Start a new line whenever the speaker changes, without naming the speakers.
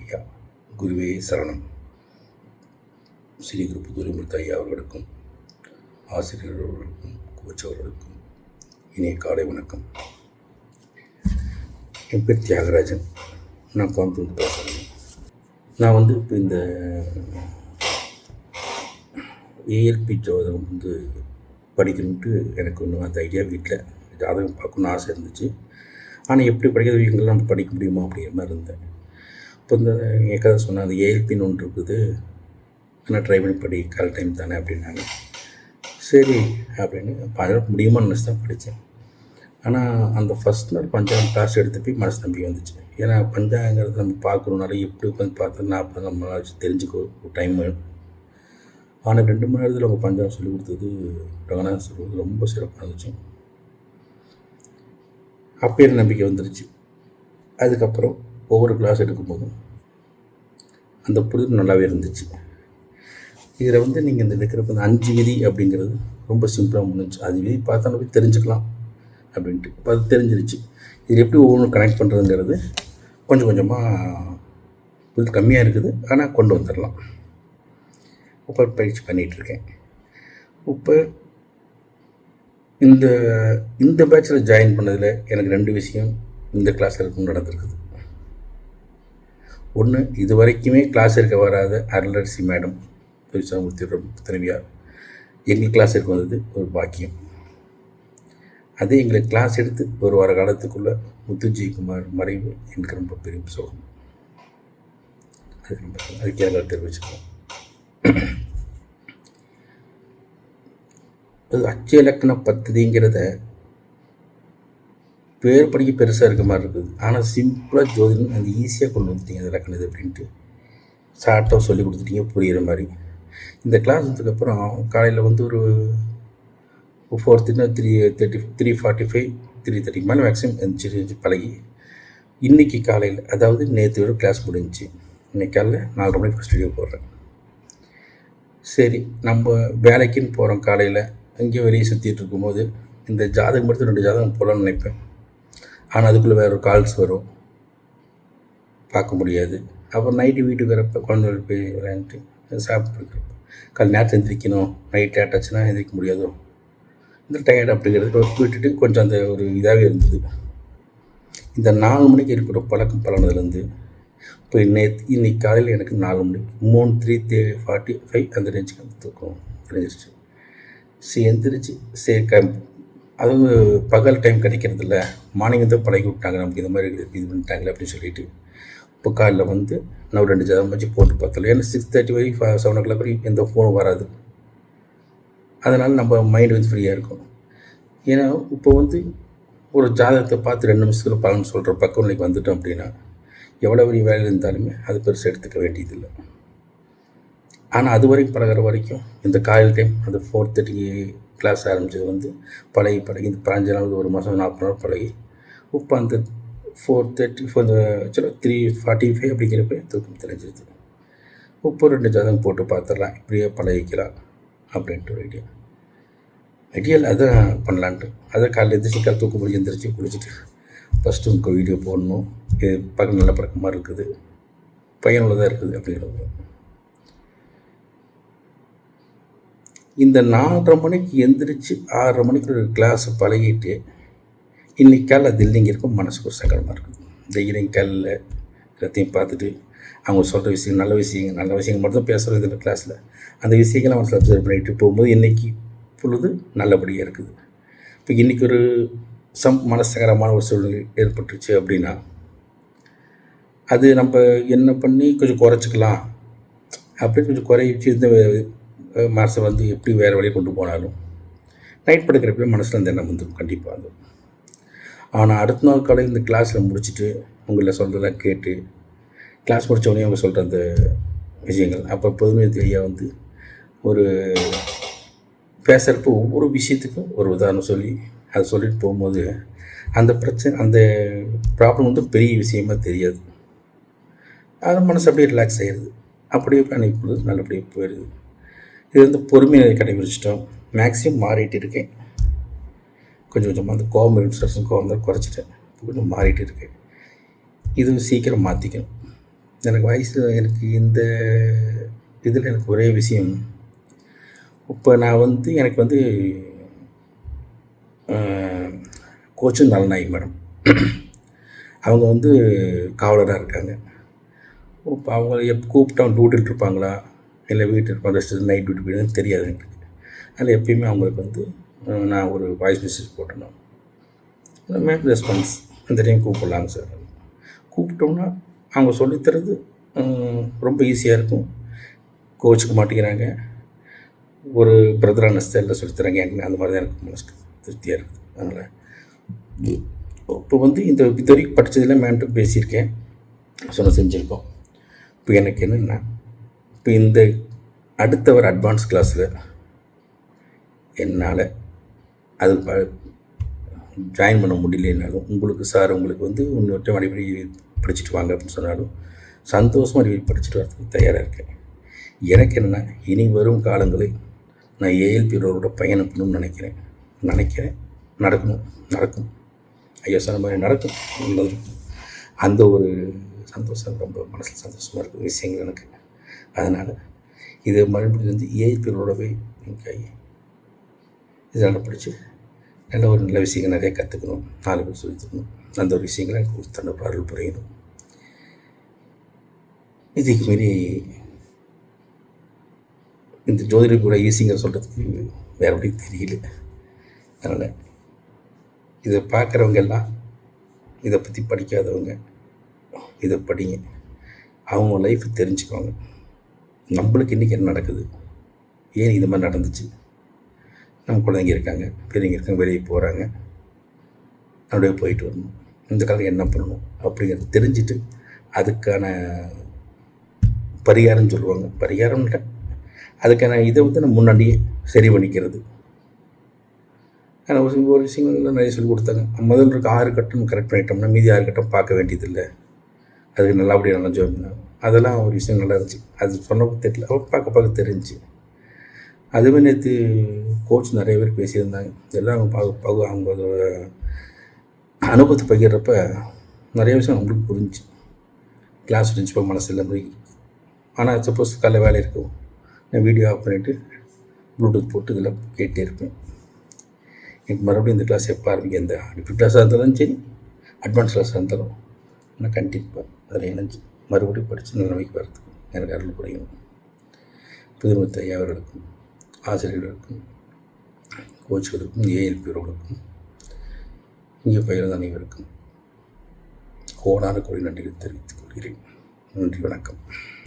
ஐயா குருவே சரணம். ஸ்ரீ குருப்பு குருமூர்த்தி ஐயா அவர்களுக்கும் ஆசிரியர்களுக்கும் கோச் அவர்களுக்கும் இனிய காலை வணக்கம். என் பேர் தியாகராஜன். நான் கோயம்புத்தூர் பேசுகிறேன் நான் வந்து இப்போ இந்த ஏஎல்பி ஜோதகம் வந்து படிக்கணுன்ட்டு எனக்கு ஒன்று அந்த ஐடியா வீட்டில் ஜாதகம் பார்க்கணுன்னு ஆசை இருந்துச்சு. ஆனால் எப்படி படிக்கிறது இவங்கெல்லாம் படிக்க முடியுமா அப்படிங்கிற மாதிரி இருந்தேன். இப்போ இந்த எங்கள் கதை சொன்ன அந்த ஏஎல்பின்னு ஒன்று இருக்குது. ஆனால் ட்ரை பண்ணி படி கரெக்ட் டைம் தானே அப்படின்னாங்க. சரி அப்படின்னு பழக முடியுமா நினச்சி தான் படித்தேன். ஆனால் அந்த ஃபஸ்ட் நாள் பஞ்சாங்கம் கிளாஸ் எடுத்து போய் மனசு நம்பிக்கை வந்துச்சு. ஏன்னா பஞ்சாங்கிறது நம்ம பார்க்குறோம்னால எப்படி உட்காந்து பார்த்து நாற்பது நம்ம வச்சு தெரிஞ்சுக்க டைம் ஆனால் ரெண்டு மணி நேரத்தில் அவங்க பஞ்சாங்கம் சொல்லி கொடுத்தது ரங்கநாதன் சொல்லுவது ரொம்ப சிறப்பாக இருந்துச்சு. அப்பயே நம்பிக்கை வந்துருச்சு. அதுக்கப்புறம் ஒவ்வொரு கிளாஸ் எடுக்கும்போதும் அந்த புரிதல் நல்லாவே இருந்துச்சு. இதில் வந்து நீங்கள் இந்த வைக்கிறப்ப இந்த அஞ்சு விதி அப்படிங்கிறது ரொம்ப சிம்பிளாக முடிஞ்சிச்சு அது விதி பார்த்தா போய் தெரிஞ்சுக்கலாம் அப்படின்ட்டு. இப்போ அது தெரிஞ்சிருச்சு. இது எப்படி ஒவ்வொன்றும் கனெக்ட் பண்ணுறதுங்கிறது கொஞ்சம் கொஞ்சமாக புரிதல் கம்மியாக இருக்குது. ஆனால் கொண்டு வந்துடலாம் இப்போ பயிற்சி பண்ணிகிட்ருக்கேன் இப்போ இந்த இந்த பேட்சில் ஜாயின் பண்ணதில் எனக்கு ரெண்டு விஷயம் இந்த கிளாஸில் நடந்திருக்குது. ஒன்று இது வரைக்குமே கிளாஸ் இருக்க வராத அருளரசி மேடம் பெருசாமூர்த்தி துணைவியார் எங்கள் கிளாஸ் இருக்க வந்தது ஒரு பாக்கியம். அது எங்களுக்கு கிளாஸ் எடுத்து ஒரு வார காலத்துக்குள்ளே முத்துஜி குமார் மறைவு எனக்கு ரொம்ப பெரிய சோகம். அது ரொம்ப அதுக்கு எங்களை தெரிவிச்சுக்கிறோம் அது அச்சு இலக்கண பத்ததிங்கிறத பேர் படிக்க பெருசாக இருக்க மாதிரி இருக்குது. ஆனால் சிம்பிளாக ஜோதிடம் அந்த ஈஸியாக கொண்டு வந்துட்டீங்க அது இலக்கணது அப்படின்ட்டு. ஷார்ட்டாக சொல்லி கொடுத்துட்டீங்க புரிகிற மாதிரி. இந்த கிளாஸ் வந்ததுக்கப்புறம் காலையில் வந்து ஒரு four three three thirty three forty five three thirty மேலே மேக்ஸிமம் எழுந்துச்சு பழகி இன்றைக்கி காலையில் அதாவது நேற்று கிளாஸ் முடிஞ்சிச்சு. இன்றைக்கி காலையில் நாலு மணிக்கு ஸ்டுடியோ போடுறேன். சரி நம்ம வேலைக்குன்னு போகிறோம் காலையில். அங்கேயும் வெளியே சுற்றிட்டு இருக்கும்போது இந்த ஜாதகம் மட்டும் ரெண்டு ஜாதகம் போகலான்னு நினைப்பேன். ஆனால் அதுக்குள்ளே வேறு ஒரு கால்ஸ் வரும். பார்க்க முடியாது. அப்புறம் நைட்டு வீட்டுக்கு வரப்போ குழந்தைகள் போய் விளையாண்டுட்டு சாப்பிட்ருக்குறப்ப கால் நேரத்தில் எந்திரிக்கணும். நைட் லேட்டாச்சுன்னா எந்திரிக்க முடியாதோ. இந்த டயர்ட் அப்படிங்கிறது விட்டுட்டு கொஞ்சம் அந்த ஒரு இதாகவே இருந்தது. இந்த நாலு மணிக்கு இருக்கிற பழக்கம் பழனதுலேருந்து இப்போ நேற்று இன்னைக்கு காலையில் எனக்கு நாலு மணிக்கு மூணு த்ரீ தே ஃபார்ட்டி ஃபைவ் அந்த ரேஞ்சுக்கு தூக்கம் தெரிஞ்சிருச்சு. சரி எந்திரிச்சு சரி க அதுவும் பகல் டைம் கிடைக்கிறது இல்லை மார்னிங் வந்து பழகி விட்டாங்க. நமக்கு இது மாதிரி இது பண்ணிட்டாங்களே அப்படின்னு சொல்லிட்டு இப்போ காலையில் வந்து நான் ஒரு ரெண்டு ஜாதகம் வச்சு போட்டு பார்த்தல ஏன்னா சிக்ஸ் தேர்ட்டி வரைக்கும் செவன் ஓ கிளாக் வரைக்கும் எந்த ஃபோனும் வராது. அதனால் நம்ம மைண்டு வந்து ஃப்ரீயாக இருக்கும் ஏன்னா இப்போ வந்து ஒரு ஜாதகத்தை பார்த்து ரெண்டு நிமிஷத்தில் பலன் சொல்கிற பக்கம் நிலைக்கு வந்துட்டோம் அப்படின்னா எவ்வளோ பெரிய வேலை இருந்தாலுமே அது பெருசாக எடுத்துக்க வேண்டியதில்லை. ஆனால் அது வரைக்கும் பழகிற வரைக்கும் இந்த காலையில் டைம் அந்த ஃபோர் தேர்ட்டிக்கு கிளாஸ் ஆரம்பித்தது வந்து பழகி பழகி இந்த பதினஞ்சு நாள் ஒரு மாதம் நாற்பது நாள் பழகி இப்போ அந்த ஃபோர் தேர்ட்டி ஃபோர் சில த்ரீ ஃபார்ட்டி ஃபைவ் அப்படிங்கிறப்ப தூக்கம் தெரிஞ்சிருது இப்போ ரெண்டு ஜாதகம் போட்டு பார்த்துடலாம் இப்படியே பழகிக்கலாம் அப்படின்ட்டு ஒரு ஐடியா ஐடியாவில் அதான் பண்ணலான்ட்டு. அதை காலையில் எழுந்திரிச்சு கால் தூக்கம் முடிஞ்சு எழுந்திரிச்சு குளிச்சுட்டு ஃபஸ்ட்டு உங்கள் வீடியோ போடணும். இது பக்கம் நல்ல பழக்கமாக இருக்குது. பயனுள்ளதாக இருக்குது அப்படிங்கிறது இந்த நாலரை மணிக்கு எந்திரிச்சு ஆறரை மணிக்கு ஒரு கிளாஸை பழகிட்டு இன்றைக்கி காலைல தில்லிங்க இருக்கும். மனசுக்கு ஒரு சங்கடமாக இருக்குது டெய்லியும் காலில் எல்லாத்தையும் பார்த்துட்டு அவங்க சொல்கிற விஷயம் நல்ல விஷயங்கள் நல்ல விஷயங்கள் மட்டும் தான் பேசுகிறது இதில் கிளாஸில் அந்த விஷயங்களை அவன் அப்சர்வ் பண்ணிட்டு போகும்போது இன்றைக்கி பொழுது நல்லபடியாக இருக்குது. இப்போ இன்றைக்கி ஒரு சம் மனசகரமான ஒரு சூழ்நிலை ஏற்பட்டுருச்சு அப்படின்னா அது நம்ம என்ன பண்ணி கொஞ்சம் குறைச்சிக்கலாம். அப்படின்னு கொஞ்சம் குறைச்சி இந்த மனசை வந்து எப்படி வேறு வழியை கொண்டு போனாலும் நைட் படுக்கிறப்ப மனசில் அந்த எண்ணம் வந்துடும் கண்டிப்பாக அது. ஆனால் அடுத்த நாள் காலையில் இந்த கிளாஸில் முடிச்சுட்டு உங்களை சொல்கிறதெல்லாம் கேட்டு கிளாஸ் முடித்தவொடனே அவங்க சொல்கிற அந்த விஷயங்கள் அப்போ பொதுமை ஐயா வந்து ஒரு பேசுகிறப்போ ஒவ்வொரு விஷயத்துக்கும் ஒரு உதாரணம் சொல்லி அதை சொல்லிட்டு போகும்போது அந்த பிரச்சனை அந்த ப்ராப்ளம் வந்து பெரிய விஷயமா தெரியாது. அது மனசு அப்படியே ரிலாக்ஸ் ஆகிடுது அப்படியே அன்றைக்கி பொழுது நல்லபடியாக போயிடுது இது வந்து பொறுமையை கடைபிடிச்சிட்டோம். மேக்ஸிமம் மாறிட்டு இருக்கேன் கொஞ்சம் கொஞ்சமாக அந்த கோவம் இன்ஸ்ட்ரக்ஷன் கோவம் தான் குறைச்சிட்டேன் கொஞ்சம் மாறிட்டு இருக்கேன் இது சீக்கிரம் மாற்றிக்கணும் எனக்கு வயசு எனக்கு இந்த இதில் எனக்கு ஒரே விஷயம். இப்போ நான் வந்து எனக்கு வந்து கோச்சும் நலனாயி மேடம். அவங்க வந்து காவலராக இருக்காங்க. இப்போ அவங்க எப்போ கூப்பிட்டா டியூட்டியில் இருப்பாங்களா? இல்லை வீட்டில் இருப்பாங்க ரெஸ்ட் நைட் டியூட்டி போயிடுன்னு தெரியாது எங்களுக்கு அதில் எப்பயுமே அவங்களுக்கு வந்து நான் ஒரு வாய்ஸ் மெசேஜ் போட்டணும் மேம் ரெஸ்பான்ஸ் இந்த டைம் கூப்பிடலாங்க சார் கூப்பிட்டோம்னா அவங்க சொல்லித்தரது ரொம்ப ஈஸியாக இருக்கும். கோச்சுக்க மாட்டேங்கிறாங்க. ஒரு பிரதரான ஸ்டைலில் சொல்லித்தராங்க எனக்கு அந்த மாதிரி தான் எனக்கு மனசுக்கு திருப்தியாக இருக்குது அதனால் இப்போ வந்து இந்த இது வரைக்கும் படித்ததில் மேம்கிட்ட பேசியிருக்கேன். சொன்ன செஞ்சுருக்கோம். இப்போ எனக்கு என்னென்னா இப்போ இந்த அடுத்த வர அட்வான்ஸ் கிளாஸில் என்னால் அது ஜாயின் பண்ண முடியலனாலும் உங்களுக்கு சார் உங்களுக்கு வந்து இன்னொருத்தையும் அடிப்படை படிச்சுட்டு வாங்க அப்படின்னு சொன்னாலும் சந்தோஷமாக அடிப்படை படிச்சுட்டு வரதுக்கு தயாராக இருக்கேன். எனக்கு என்னென்னா இனி வரும் காலங்களில் நான் ஏஎல்பியோட பயணம் பண்ணணும்னு நினைக்கிறேன். நினைக்கிறேன். நடக்கணும். நடக்கும். ஐயா சொன்ன மாதிரி நடக்கும். அந்த ஒரு சந்தோஷம் ரொம்ப மனசில் சந்தோஷமாக இருக்கும் விஷயங்கள் எனக்கு. அதனால் இது மறுபடியும் வந்து ஏஎல்பியோடவே நீங்கள் இதனால் படித்து நல்ல ஒரு நல்ல விஷயங்கள் நிறைய கற்றுக்கணும் நாலு பேர் சொல்லி தரணும். அந்த ஒரு விஷயங்களை எனக்கு தன்னை அருள் புரியணும். இதுக்கு மீறி இந்த ஜோதிட கூட ஈஸிங்கிற சொல்கிறதுக்கு வேறு எப்படி தெரியல. அதனால் இதை பார்க்குறவங்க எல்லாம் இதை பற்றி படிக்காதவங்க இதை படிங்க. அவங்க லைஃப் தெரிஞ்சுக்கோங்க நம்மளுக்கு இன்றைக்கி என்ன நடக்குது? ஏன் இது மாதிரி நடந்துச்சு? நம்ம குழந்தைங்க இருக்காங்க பெரியவங்க இருக்காங்க வெளியே போகிறாங்க அப்படியே போயிட்டு வரணும். இந்த காலம் என்ன பண்ணணும்? அப்படிங்கிறத தெரிஞ்சுட்டு அதுக்கான பரிகாரம் சொல்லுவாங்க. பரிகாரம் இல்லை. அதுக்கான இதை வந்து நம்ம முன்னாடியே சரி பண்ணிக்கிறது. ஆனால் ஒரு ஒரு விஷயங்கள்லாம் நிறைய சொல்லி கொடுத்தாங்க. முதல்ல இருக்க ஆறு கட்டம் கரெக்ட் பண்ணிட்டோம்னா மீதி ஆறு கட்டம் பார்க்க வேண்டியதில்லை. அதுக்கு நல்லபடியாக நல்லா ஜோம் அதெல்லாம் ஒரு விஷயம் நல்லா இருந்துச்சு அது சொன்னப்போ தெரியல. அப்போ பார்க்க பார்க்க தெரிஞ்சுச்சு. அதுவே நேற்று கோச் நிறைய பேர் பேசியிருந்தாங்க. எல்லாம் அவங்க பார்க்க பார்க்க அவங்க அனுபவத்தை பகிர்றப்ப நிறைய விஷயம் அவங்களுக்கு புரிஞ்சுச்சு. கிளாஸ் இருந்துச்சு மனசு இல்லை போய் ஆனால் சப்போஸ் காலைல வேலை இருக்கும் நான் வீடியோ ஆஃப் பண்ணிவிட்டு ப்ளூடூத் போட்டு இதில் கேட்டே இருப்பேன். எனக்கு மறுபடியும் இந்த கிளாஸ் எப்போ ஆரம்பிக்க இந்த டிஃப்ரெண்ட் கிளாஸாக இருந்தாலும் சரி அட்வான்ஸ் கிளாஸாக இருந்தாலும் நான் கண்டிப்பாக அதில் இணைஞ்சு மறுபடியும் படித்து நிலைமைக்கு வரதுக்கு எனக்கு அருள் புரியும். புதுமத்த ஐயாவர்களுக்கும் ஆசிரியர்களுக்கும் கோச்சுகளுக்கும் ஏஎல்பியர்களுக்கும் இங்கே பயிர்ந்த அனைவருக்கும் கோடான கோடி நன்றிகள் தெரிவித்துக் கொள்கிறேன். நன்றி வணக்கம்.